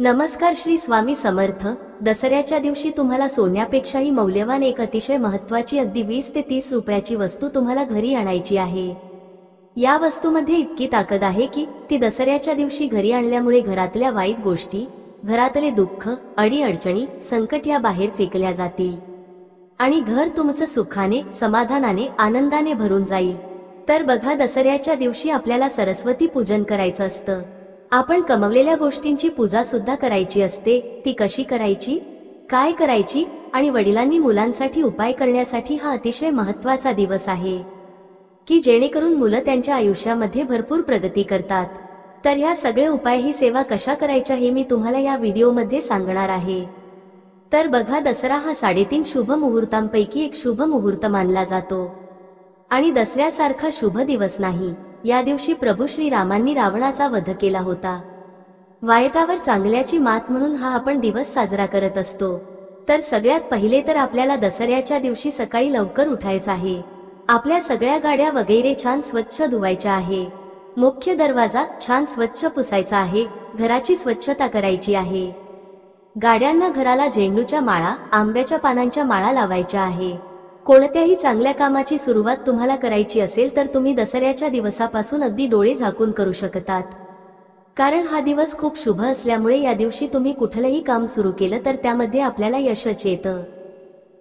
नमस्कार श्री स्वामी समर्थ. दसऱ्याच्या दिवशी तुम्हाला सोन्यापेक्षाही मौल्यवान एक अतिशय महत्वाची अगदी वीस ते तीस रुपयाची वस्तू तुम्हाला घरी आणायची आहे. या वस्तूमध्ये इतकी ताकद आहे की ती दसऱ्याच्या दिवशी घरी आणल्यामुळे घरातल्या वाईट गोष्टी घरातले दुःख अडीअडचणी संकट या बाहेर फेकल्या जातील. आणि घर तुमचं सुखाने समाधानाने आनंदाने भरून जाईल. तर बघा दसऱ्याच्या दिवशी आपल्याला सरस्वती पूजन करायचं असतं. आपण कमवलेल्या गोष्टींची पूजा सुद्धा करायची असते ती कशी करायची? काय करायची? आणि वडिलांनी मुलांसाठी उपाय करण्यासाठी हा अतिशय महत्त्वाचा दिवस आहे. की जेणेकरून मुलं त्यांच्या आयुष्यामध्ये भरपूर प्रगती करतात. तर ह्या सगळे उपाय ही सेवा कशा करायच्या हे मी तुम्हाला या व्हिडिओमध्ये सांगणार आहे. तर बघा दसरा हा साडेतीन शुभ मुहूर्तांपैकी एक शुभ मुहूर्त मानला जातो. आणि दसऱ्यासारखा शुभ दिवस नाही. या दिवशी प्रभू श्रीरामांनी रावणाचा वध केला होता. वाईटावर चांगल्याची मात म्हणून हा आपण दिवस साजरा करत असतो. तर सगळ्यात पहिले तर आपल्याला दसऱ्याच्या दिवशी सकाळी लवकर उठायचं आहे. आपल्या सगळ्या गाड्या वगैरे छान स्वच्छ धुवायच्या आहे. मुख्य दरवाजा छान स्वच्छ पुसायचा आहे. घराची स्वच्छता करायची आहे. गाड्यांना घराला झेंडूच्या माळा आंब्याच्या पानांच्या माळा लावायच्या आहे. कोणत्याही चांगल्या कामाची सुरुवात तुम्हाला करायची असेल तर तुम्ही दसऱ्याच्या दिवसापासून अगदी डोळे झाकून करू शकतात. कारण हा दिवस खूप शुभ असल्यामुळे या दिवशी तुम्ही कुठलंही काम सुरू केलं तर त्यामध्ये आपल्याला यशच येतं.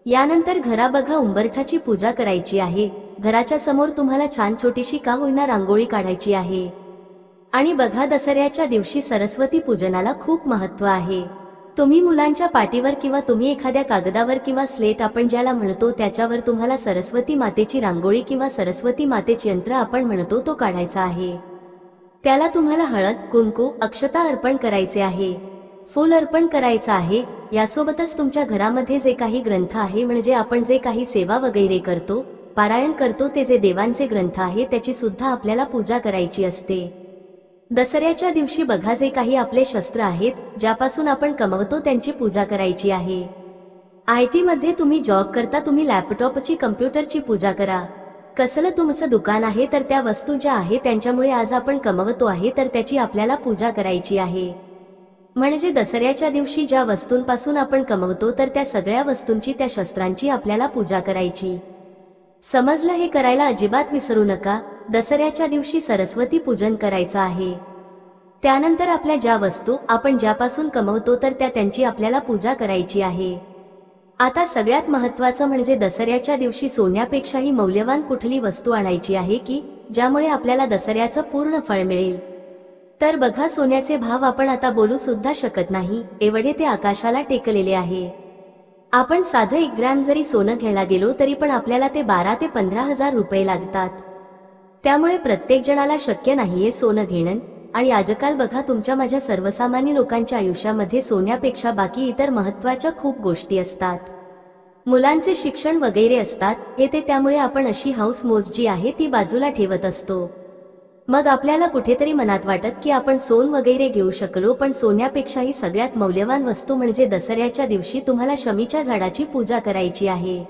यानंतर घरा बघा उंबरठाची पूजा करायची आहे. घराच्या समोर तुम्हाला छान छोटीशी का होईना रांगोळी काढायची आहे. आणि बघा दसऱ्याच्या दिवशी सरस्वती पूजनाला खूप महत्त्व आहे. तुम्ही मुलांच्या पाठीवर किंवा तुम्ही एखाद्या कागदावर किंवा स्लेट आपण ज्याला म्हणतो त्याच्यावर तुम्हाला सरस्वती मातेची रांगोळी किंवा सरस्वती मातेचे यंत्र आपण म्हणतो तो काढायचा आहे. त्याला तुम्हाला हळद कुंकू अक्षता अर्पण करायचे आहे. फूल अर्पण करायचं आहे. यासोबतच तुमच्या घरामध्ये जे काही ग्रंथ आहे म्हणजे आपण जे काही सेवा वगैरे करतो पारायण करतो ते जे देवांचे ग्रंथ आहे त्याची सुद्धा आपल्याला पूजा करायची असते. दसऱ्याच्या दिवशी बघा जे काही आपले शस्त्र आहेत ज्यापासून आपण कमवतो त्यांची पूजा करायची आहे. आय टी मध्ये तुम्ही जॉब करता तुम्ही लॅपटॉपची कम्प्युटरची पूजा करा. कसलं तुमचं दुकान आहे तर त्या वस्तू ज्या आहे त्यांच्यामुळे आज आपण कमवतो आहे तर त्याची आपल्याला पूजा करायची आहे. म्हणजे दसऱ्याच्या दिवशी ज्या वस्तूंपासून आपण कमवतो तर त्या सगळ्या वस्तूंची त्या शस्त्रांची आपल्याला पूजा करायची. समजलं हे करायला अजिबात विसरू नका. दसऱ्याच्या दिवशी सरस्वती पूजन करायचं आहे. त्यानंतर आपल्या ज्या वस्तू आपण ज्यापासून कमवतो तर त्या त्यांची आपल्याला पूजा करायची आहे. आता सगळ्यात महत्वाचं म्हणजे दसऱ्याच्या दिवशी सोन्यापेक्षाही मौल्यवान कुठली वस्तू आणायची आहे की ज्यामुळे आपल्याला दसऱ्याचं पूर्ण फळ मिळेल? तर बघा सोन्याचे भाव आपण आता बोलू सुद्धा शकत नाही एवढे ते आकाशाला टेकलेले आहे. आपण साधं एक ग्रॅम जरी सोनं घ्यायला गेलो तरी पण आपल्याला ते बारा ते पंधरा हजार रुपये लागतात. त्यामुळे प्रत्येक जणाला शक्य नाहीये सोनं घेणं. आणि आजकाल बघा तुमच्या माझ्या सर्वसामान्य लोकांच्या आयुष्यामध्ये सोन्यापेक्षा बाकी इतर महत्त्वाच्या खूप गोष्टी असतात. मुलांचे शिक्षण वगैरे असतात येते त्यामुळे आपण अशी हाऊस मोज जी आहे ती बाजूला ठेवत असतो. मग आपल्याला कुठेतरी मनात वाटत की आपण सोन वगैरे घेऊ शकलो पण सोन्यापेक्षाही सगळ्यात मौल्यवान वस्तू म्हणजे दसऱ्याच्या दिवशी तुम्हाला शमीच्या झाडाची पूजा करायची आहे.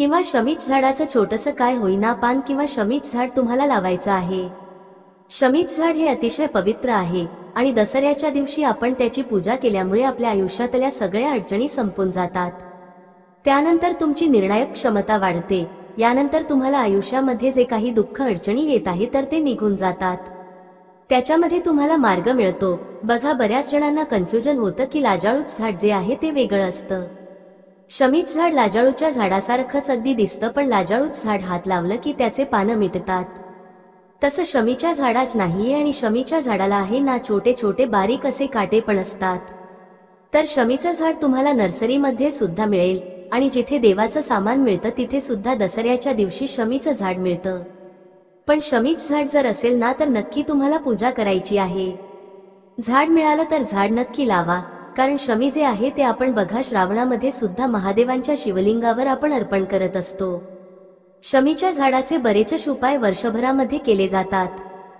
किंवा शमीच झाडाचं छोटंसं काय होईना पान किंवा शमीच झाड तुम्हाला लावायचं आहे. शमीच झाड हे अतिशय पवित्र आहे आणि दसऱ्याच्या दिवशी आपण त्याची पूजा केल्यामुळे आपल्या आयुष्यातल्या सगळ्या अडचणी संपून जातात. त्यानंतर तुमची निर्णायक क्षमता वाढते. यानंतर तुम्हाला आयुष्यामध्ये जे काही दुःख अडचणी येत आहे तर ते निघून जातात. त्याच्यामध्ये तुम्हाला मार्ग मिळतो. बघा बऱ्याच जणांना कन्फ्युजन होतं की लाजाळूच झाड जे आहे ते वेगळं असतं. शमीच झाड लाजाळूच्या झाडासारखंच अगदी दिसतं पण लाजाळूच झाड हात लावलं की त्याचे पानं मिटतात. तसं शमीच्या झाडाच नाहीये आणि शमीच्या झाडाला आहे ना छोटे छोटे बारीक असे काटे पण असतात. तर शमीचं झाड तुम्हाला नर्सरीमध्ये सुद्धा मिळेल आणि जिथे देवाचं सामान मिळतं तिथे सुद्धा दसऱ्याच्या दिवशी शमीचं झाड मिळतं. पण शमीच झाड जर असेल ना तर नक्की तुम्हाला पूजा करायची आहे. झाड मिळालं तर झाड नक्की लावा कारण शमी जे आहे ते आपण बघा श्रावणामध्ये सुद्धा महादेवांच्या शिवलिंगावर आपण अर्पण करत असतो. शमीच्या झाडाचे बरेचसे उपाय वर्षभरामध्ये केले जातात.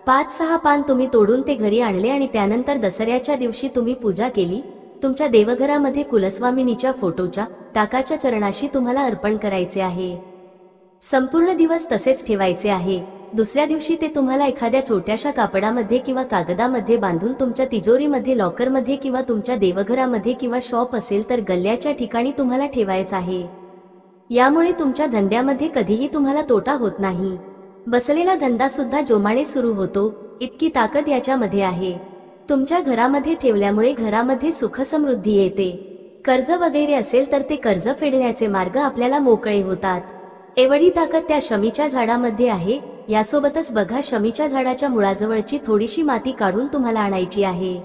पाच सहा पान तुम्ही तोडून ते घरी आणले आणि त्यानंतर दसऱ्याच्या दिवशी तुम्ही पूजा केली तुमच्या देवघरामध्ये कुलस्वामिनीच्या फोटोच्या टाकाच्या चरणाशी तुम्हाला अर्पण करायचे आहे. संपूर्ण दिवस तसेच ठेवायचे आहे. दुसऱ्या दिवशी ते तुम्हाला एखाद्या छोट्याशा कापडामध्ये किंवा कागदामध्ये बांधून तुमच्या तिजोरीमध्ये लॉकरमध्ये किंवा तुमच्या देवघरामध्ये किंवा शॉप असेल तर गल्ल्याच्या ठिकाणी तुम्हाला ठेवायचं आहे. यामुळे तुमच्या धंद्यामध्ये कधीही तुम्हाला तोटा होत नाही. बसलेला धंदा सुद्धा जोमाने सुरू होतो. इतकी ताकद याच्यामध्ये आहे. तुमच्या घरामध्ये ठेवल्यामुळे घरामध्ये सुख समृद्धी येते. कर्ज वगैरे असेल तर ते कर्ज फेडण्याचे मार्ग आपल्याला मोकळे होतात. एवढी ताकद त्या शमीच्या झाडामध्ये आहे यासोबतच बघा शमीच्या झाडाच्या मुळाजवळची थोडीशी माती काढून तुम्हाला आणायची आहे.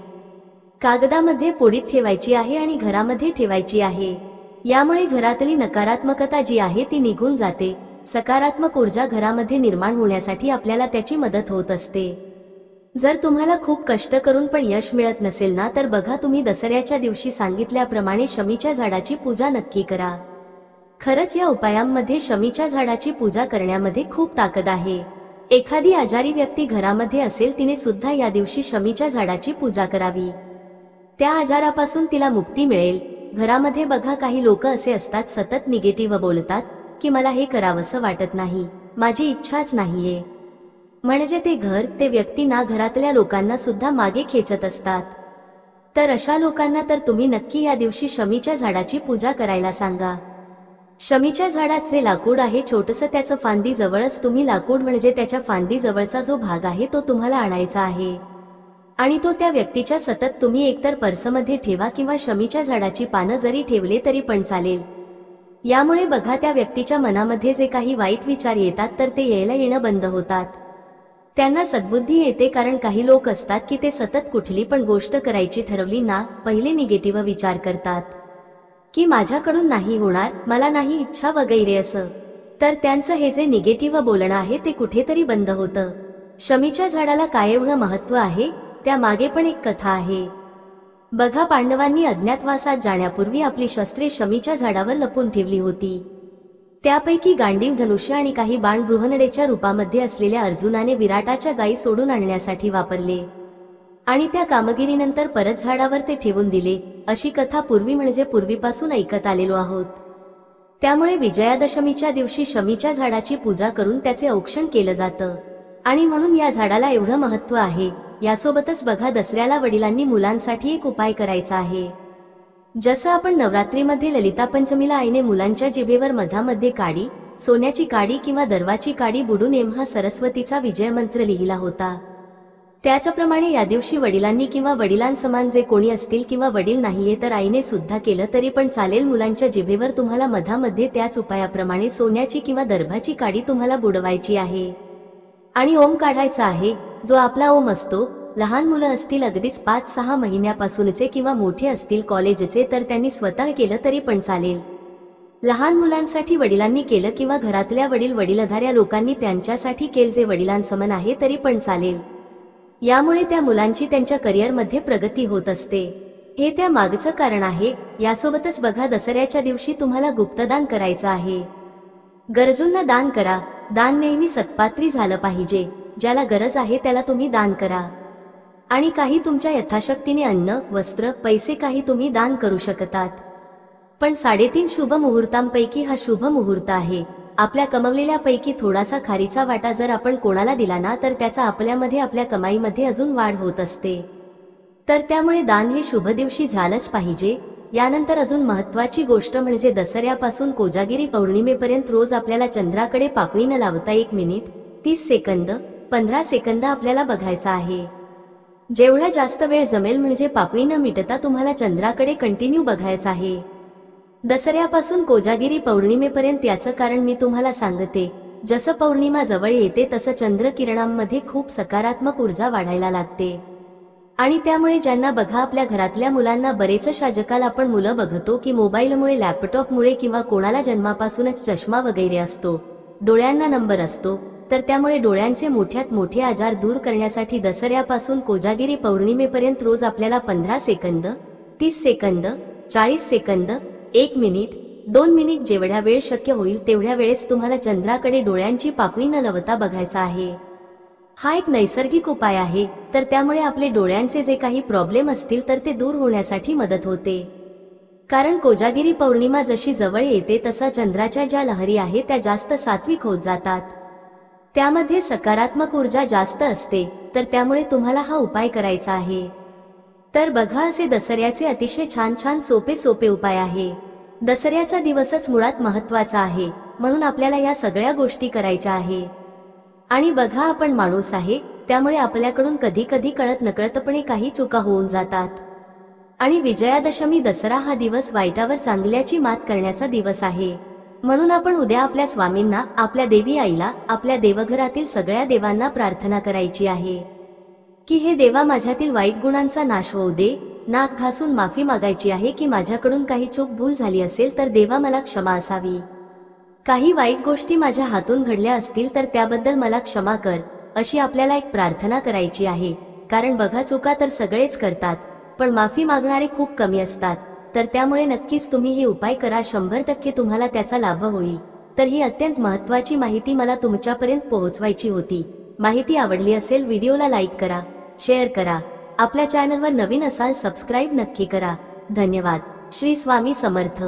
कागदामध्ये पोडीत ठेवायची आहे आणि घरामध्ये ठेवायची आहे. यामुळे घरातली नकारात्मकता जी आहे ती निघून जाते. सकारात्मक ऊर्जा घरामध्ये निर्माण होण्यासाठी आपल्याला त्याची मदत होत असते. जर तुम्हाला खूप कष्ट करून पण यश मिळत नसेल ना तर बघा तुम्ही दसऱ्याच्या दिवशी सांगितल्याप्रमाणे शमीच्या झाडाची पूजा नक्की करा. खरंच या उपायांमध्ये शमीच्या झाडाची पूजा करण्यामध्ये खूप ताकद आहे. एखादी आजारी व्यक्ती घरामध्ये असेल तिने सुद्धा या दिवशी शमीच्या झाडाची पूजा करावी. त्या आजारापासून तिला मुक्ती मिळेल. घरामध्ये बघा काही लोक असे असतात सतत निगेटिव्ह बोलतात की मला हे करावंसं वाटत नाही माझी इच्छाच नाहीये. म्हणजे ते घर ते व्यक्ती ना घरातल्या लोकांना सुद्धा मागे खेचत असतात. तर अशा लोकांना तर तुम्ही नक्की या दिवशी शमीच्या झाडाची पूजा करायला सांगा. शमीच्या झाडाचे लाकूड आहे छोटस त्याचं फांदी जवळच तुम्ही लाकूड म्हणजे त्याच्या फांदी जवळचा जो भाग आहे तो तुम्हाला आणायचा आहे. आणि तो त्या व्यक्तीच्या सतत तुम्ही एकतर पर्समध्ये ठेवा किंवा शमीच्या झाडाची पानं जरी ठेवले तरी पण चालेल. यामुळे बघा त्या व्यक्तीच्या मनामध्ये जे काही वाईट विचार येतात तर ते यायला येणं बंद होतात. त्यांना सद्बुद्धी येते कारण काही लोक असतात की ते सतत कुठली पण गोष्ट करायची ठरवली ना पहिले निगेटिव्ह विचार करतात. की माझ्याकडून नाही होणार मला नाही इच्छा वगैरे असं. तर त्यांचं हे जे निगेटिव्ह बोलणं आहे ते कुठेतरी बंद होतं. शमीच्या झाडाला काय एवढं महत्त्व आहे त्या मागे पण एक कथा आहे. बघा पांडवांनी अज्ञातवासात जाण्यापूर्वी आपली शस्त्रे शमीच्या झाडावर लपून ठेवली होती. त्यापैकी गांडीव धनुष्य आणि काही बाण बृहनडेच्या रूपामध्ये असलेल्या अर्जुनाने विराटाच्या गायी सोडून आणण्यासाठी वापरले. आणि त्या कामगिरीनंतर परत झाडावर ते ठेवून दिले अशी कथा पूर्वी म्हणजे पूर्वीपासून ऐकत आलेलो आहोत. त्यामुळे विजयादशमीच्या दिवशी शमीच्या झाडाची पूजा करून त्याचे औक्षण केलं जातं. आणि म्हणून या झाडाला एवढं महत्त्व आहे यासोबतच बघा दसऱ्याला वडिलांनी मुलांसाठी एक उपाय करायचा आहे. जसं आपण नवरात्रीमध्ये ललिता पंचमीला आईने मुलांच्या जिभेवर मधामध्ये काडी सोन्याची काडी किंवा दरवाची काडी बुडून एम हा सरस्वतीचा विजय मंत्र लिहिला होता. त्याच्याप्रमाणे या दिवशी वडिलांनी किंवा वडिलांसमान जे कोणी असतील किंवा वडील नाहीये तर आईने सुद्धा केलं तरी पण चालेल. मुलांच्या जिभेवर तुम्हाला मधामध्ये त्याच उपायाप्रमाणे सोन्याची किंवा दर्भाची काडी तुम्हाला बुडवायची आहे. आणि ओम काढायचा आहे. जो आपला ओम असतो लहान मुलं असतील अगदीच पाच सहा महिन्यापासूनचे किंवा मोठे असतील कॉलेजचे तर त्यांनी स्वतः केलं तरी पण चालेल. लहान मुलांसाठी वडिलांनी केलं किंवा घरातल्या वडील वडीलधाऱ्या लोकांनी त्यांच्यासाठी केल जे वडिलांसमन आहे तरी पण चालेल. यामुळे त्या मुलांची त्यांच्या करिअरमध्ये प्रगती होत असते. हे त्या मागचं कारण आहे यासोबतच बघा दसऱ्याच्या दिवशी तुम्हाला गुप्तदान करायचं आहे. गरजूंना दान करा दान नेहमी सत्पात्री झालं पाहिजे ज्याला गरज आहे त्याला तुम्ही दान करा. आणि काही तुमच्या यथाशक्तीने अन्न वस्त्र पैसे काही तुम्ही दान करू शकतात. पण साडेतीन शुभ मुहूर्तांपैकी हा शुभ मुहूर्त आहे. आपल्या कमवलेल्यापैकी थोडासा खारीचा वाटा जर आपण कोणाला दिला ना तर त्याचा आपल्यामध्ये आपल्या कमाईमध्ये अजून वाढ होत असते. तर त्यामुळे दान हे शुभ दिवशी झालंच पाहिजे. यानंतर अजून महत्वाची गोष्ट म्हणजे दसऱ्यापासून कोजागिरी पौर्णिमेपर्यंत रोज आपल्याला चंद्राकडे पापणी न लावता एक मिनिट तीस सेकंद पंधरा सेकंद आपल्याला बघायचा आहे. जेवढा जास्त वेळ जमेल म्हणजे पापणी न मिटता तुम्हाला चंद्राकडे कंटिन्यू बघायचा आहे. दसऱ्यापासून कोजागिरी पौर्णिमेपर्यंत याचं कारण मी तुम्हाला सांगते. जसं पौर्णिमा जवळ येते तसं चंद्र किरणांमध्ये खूप सकारात्मक ऊर्जा वाढायला लागते. आणि त्यामुळे ज्यांना बघा आपल्या घरातल्या मुलांना बरेच शाजकाल आपण मुलं बघतो की मोबाईलमुळे लॅपटॉपमुळे किंवा कोणाला जन्मापासूनच चष्मा वगैरे असतो डोळ्यांना नंबर असतो तर त्यामुळे डोळ्यांचे मोठ्यात मोठे आजार दूर करण्यासाठी दसऱ्यापासून कोजागिरी पौर्णिमेपर्यंत रोज आपल्याला पंधरा सेकंद तीस सेकंद चाळीस सेकंद एक मिनिट दोन मिनिट जेवढ्या वेळ शक्य होईल तेवढ्या वेळेस तुम्हाला चंद्राकडे डोळ्यांची पापणी न लवता बघायचा आहे. हा एक नैसर्गिक उपाय आहे तर त्यामुळे आपले डोळ्यांचे जे काही प्रॉब्लेम असतील तर ते दूर होण्यासाठी मदत होते. कारण कोजागिरी पौर्णिमा जशी जवळ येते तसा चंद्राच्या ज्या लहरी आहे त्या जास्त सात्विक होत जातात. त्यामध्ये सकारात्मक ऊर्जा जास्त असते तर त्यामुळे तुम्हाला हा उपाय करायचा आहे. तर बघा असे दसऱ्याचे अतिशय छान छान सोपे सोपे उपाय आहे. दसऱ्याचा दिवसच मुळात महत्त्वाचा आहे म्हणून आपल्याला या सगळ्या गोष्टी करायच्या आहे. आणि बघा आपण माणूस आहे त्यामुळे आपल्याकडून कधी कधी कळत नकळतपणे काही चुका होऊन जातात. आणि विजयादशमी दसरा हा दिवस वाईटावर चांगल्याची मात करण्याचा दिवस आहे. म्हणून आपण उद्या आपल्या स्वामींना आपल्या देवी आईला आपल्या देवघरातील सगळ्या देवांना प्रार्थना करायची आहे. की हे देवा माझ्यातील वाईट गुणांचा नाश होऊ दे नाक घासून माफी मागायची आहे की माझ्याकडून काही चूक भूल झाली असेल तर देवा मला क्षमा असावी. काही वाईट गोष्टी माझ्या हातून घडल्या असतील तर त्याबद्दल मला क्षमा कर अशी आपल्याला एक प्रार्थना करायची आहे. कारण बघा चुका तर सगळेच करतात पण माफी मागणारे खूप कमी असतात. तर त्यामुळे नक्कीच तुम्ही हे उपाय करा शंभर टक्के तुम्हाला त्याचा लाभ होईल. तर ही अत्यंत महत्वाची माहिती मला तुमच्यापर्यंत पोहोचवायची होती. माहिती आवडली असेल व्हिडिओला लाईक करा शेअर करा. आपल्या चॅनलवर नवीन असाल सबस्क्राईब नक्की करा. धन्यवाद. श्री स्वामी समर्थ.